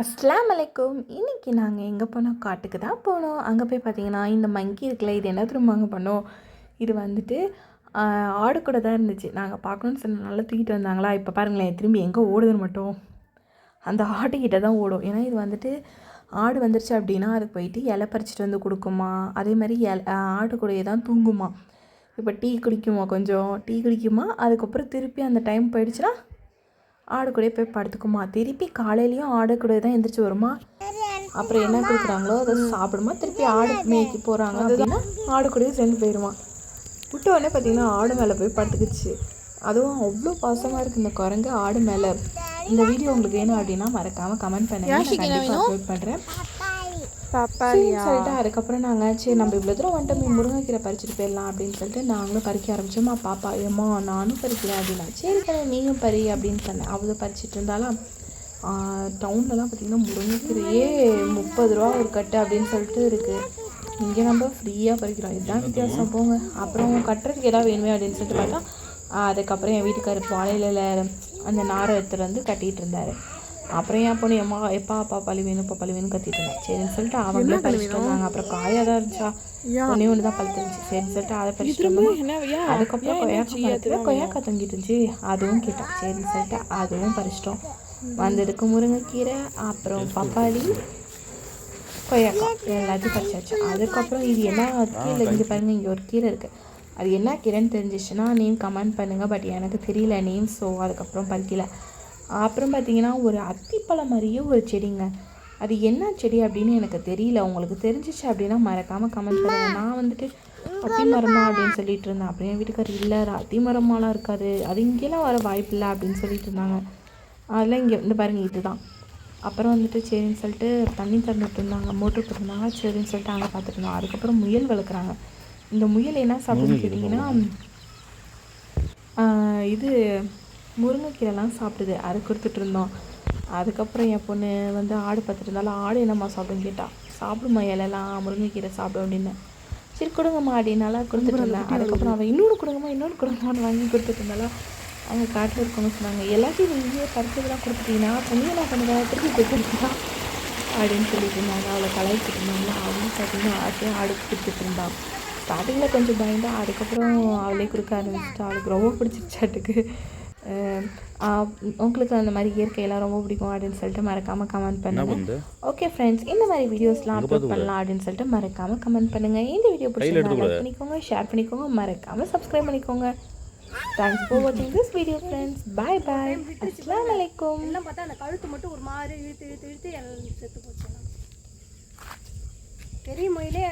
அஸ்லாம் அலைக்கும் இன்றைக்கி நாங்கள் எங்கே போனோம்? காட்டுக்கு தான் போனோம். அங்கே போய் பார்த்தீங்கன்னா இந்த மங்கி இருக்குல்ல இது என்ன திரும்ப அங்கே பண்ணோம்? இது வந்துட்டு ஆடு கூட தான் இருந்துச்சு. நாங்கள் பார்க்கணுன்னு நல்லா தூக்கிட்டு வந்தாங்களா? இப்போ பாருங்களேன் திரும்பி எங்கே ஓடுதுன்னு மட்டும். அந்த ஆட்டுக்கிட்ட தான் ஓடும். ஏன்னா இது வந்துட்டு ஆடு வந்துருச்சு அப்படின்னா அதுக்கு போயிட்டு இலை பறிச்சிட்டு வந்து கொடுக்குமா? அதே மாதிரி இல ஆடு கூடயே தான் தூங்குமா? இப்போ டீ குடிக்குமா கொஞ்சம்? டீ குடிக்குமா? அதுக்கப்புறம் திருப்பி அந்த டைம் போயிடுச்சுன்னா ஆடு கூடயே போய் படுத்துக்குமா. திருப்பி காலையிலயும் ஆடு கூட தான் எந்திரிச்சு வருமா? அப்புறம் என்ன கொடுக்குறாங்களோ அதை சாப்பிடுமா? திருப்பி ஆடு மேய்க்கு போகிறாங்க அப்படின்னா ஆடு கூடயே சேர்ந்து போயிடுமா விட்ட உடனே பார்த்தீங்கன்னா ஆடு மேலே போய் படுத்துக்குச்சு. அதுவும் அவ்வளோ பாசமாக இருக்குது இந்த குரங்கு ஆடு மேலே. இந்த வீடியோ உங்களுக்கு வேணும் அப்படின்னா மறக்காமல் கமெண்ட் பண்ணுங்க. நான் கண்டிப்பாக அப்லோட் பண்ணுறேன் சொல்லிட்டு அதுக்கப்புறம் நாங்கள் சரி நம்ம இவ்வளோ தூரம் வந்துட்டோமே முருங்கைக்கீரை பறிச்சுட்டு போயிடலாம் அப்படின்னு சொல்லிட்டு நாங்களும் பறிக்க ஆரம்பிச்சோமா பாப்பா? ஏம்மா நானும் பறிக்கிறேன் அப்படின்னா. சரி கண்ணு நீயும் பறி அப்படின்னு சொன்னேன். அவளும் பறிச்சிட்டு இருந்தாலும் டவுன்லலாம் பார்த்திங்கன்னா முருங்கைக்கீரையே முப்பது ரூபா ஒரு கட்டு அப்படின்னு சொல்லிட்டு இருக்குது இங்கே நம்ம ஃப்ரீயாக பறிக்கிறோம். இதுதான் வித்தியாசம் போங்க. அப்புறம் கட்டுறதுக்கு ஏதாவது வேணுமே அப்படின்னு சொல்லிட்டு பார்த்தா அதுக்கப்புறம் என் வீட்டுக்காரர் வாழையில அந்த நாரை எடுத்துகிட்டு வந்து கட்டிகிட்டு இருந்தார். அப்புறம் என் பொண்ணு? எம்மா எப்பா அப்பா பழி வேணும் இப்போ பழி வேணும் கத்திட்டு இருந்தா சரின்னு சொல்லிட்டு அவங்களே பறிச்சுட்டு வந்தாங்க. அப்புறம் காயாக தான் இருந்துச்சா? ஒன்றே ஒன்று தான் பழுத்து இருந்துச்சு சரின்னு சொல்லிட்டு அதை பறிச்சுட்டு வந்தோம். அதுக்கப்புறம் கொய்யாக்கா பழத்தில் கொய்யாக்கா தொங்கிட்டு இருந்துச்சு. அதுவும் கேட்டோம் சரின்னு சொல்லிட்டு அதுவும் பறிச்சிட்டோம். வந்ததுக்கு முருங்கைக்கீரை அப்புறம் பப்பாளி கொய்யாக்காய். எல்லாத்தையும் பறிச்சாச்சு அதுக்கப்புறம் இது என்ன கீரை இங்கே பாருங்க இங்கே ஒரு கீரை இருக்குது அது என்ன கீரைன்னு தெரிஞ்சிச்சுன்னா நேம் கமெண்ட் பண்ணுங்கள் பட் எனக்கு தெரியல நேம் ஸோ அதுக்கப்புறம் பறிக்கல. அப்புறம் பார்த்தீங்கன்னா ஒரு அத்திப்பழம் மாதிரியே ஒரு செடிங்க. அது என்ன செடி அப்படின்னு எனக்கு தெரியல. உங்களுக்கு தெரிஞ்சிச்சு அப்படின்னா மறக்காமல் கமெண்ட் பண்ணுங்கள் நான் வந்துட்டு அத்தி மரமா அப்படின்னு சொல்லிட்டு இருந்தேன். அப்புறம் என் வீட்டுக்காரர் இல்லை அது அத்தி மரமாலாம் இருக்காது. அது இங்கேலாம் வர வாய்ப்பு இல்லை அப்படின்னு சொல்லிட்டு இருந்தாங்க. அதெல்லாம் இங்கே வந்து பாருங்க இதுதான். அப்புறம் வந்துட்டு சரின்னு சொல்லிட்டு தண்ணி திறந்துட்டு இருந்தாங்க. மோட்ரு போட்டிருந்தாங்க. சரின்னு சொல்லிட்டு அங்கே பார்த்துட்டு இருந்தோம் அதுக்கப்புறம் முயல் வளர்க்குறாங்க. இந்த முயல் என்ன சாப்பிடுன்னு கேட்டிங்கன்னா இது முருங்கைக்கீரைலாம் சாப்பிடுது அது கொடுத்துட்டு இருந்தோம். அதுக்கப்புறம் என் பொண்ணு வந்து ஆடு பார்த்துட்டு இருந்தாலும் ஆடு என்னம்மா சாப்பிடுன்னு கேட்டா சாப்பிடுமா இலையெல்லாம் முருங்கைக்கீரை சாப்பிடும் அப்படின்னு. சரி கொடுங்கம்மா அப்படின்னால கொடுத்துட்டு இருந்தேன். அதுக்கப்புறம் அவள் இன்னொன்று கொடுங்கம்மா இன்னொன்று கொடுங்கம்மான்னு வாங்கி கொடுத்துட்டு இருந்தாலும் அவங்க காட்டில் இருக்கவங்க சொன்னாங்க எல்லாத்தையும் நீங்களே பறிச்சதெல்லாம் கொடுத்துட்டீங்கன்னா பொண்ணு என்ன பண்ணுறா திருப்பி கொடுத்துருக்கா அப்படின்னு சொல்லிட்டு இருந்தாங்க. அவளை கலாய்ச்சிட்டு இருந்தாங்க அவளும் பார்த்தீங்கன்னா ஆசையாக ஆடு கொடுத்துட்டு இருந்தான் ஸ்டார்டிங்கில் கொஞ்சம் பயந்தா அதுக்கப்புறம் அவளே கொடுக்க ஆரம்பிச்சிட்டா. அவளுக்கு ரொம்ப பிடிச்சிருச்சாட்டுக்கு உங்களுக்கு அந்த மாதிரி இயற்கையெல்லாம் ரொம்ப பிடிக்கும் அப்படின்னு சொல்லிட்டு மறக்காமல் கமெண்ட் பண்ணுங்க. ஓகே ஃப்ரெண்ட்ஸ் இந்த மாதிரி வீடியோஸ்லாம் அப்லோட் பண்ணலாம் அப்படின்னு சொல்லிட்டு மறக்காமல் கமெண்ட் பண்ணுங்கள் இந்த வீடியோ பிடிச்சிருந்தா லைக் பண்ணிக்கோங்க ஷேர் பண்ணிக்கோங்க மறக்காமல் சப்ஸ்கிரைப் பண்ணிக்கோங்க. தேங்க்ஸ் ஃபார் வாட்சிங் this video friends bye bye அஸ்ஸலாமு அலைக்கும் எல்லாம் பார்த்தா அந்த கழுத்து மட்டும் ஒரு மாதிரி இழுத்து இழுத்து இழுத்து எல்லாம் செத்து போச்சு. பெரிய மயிலே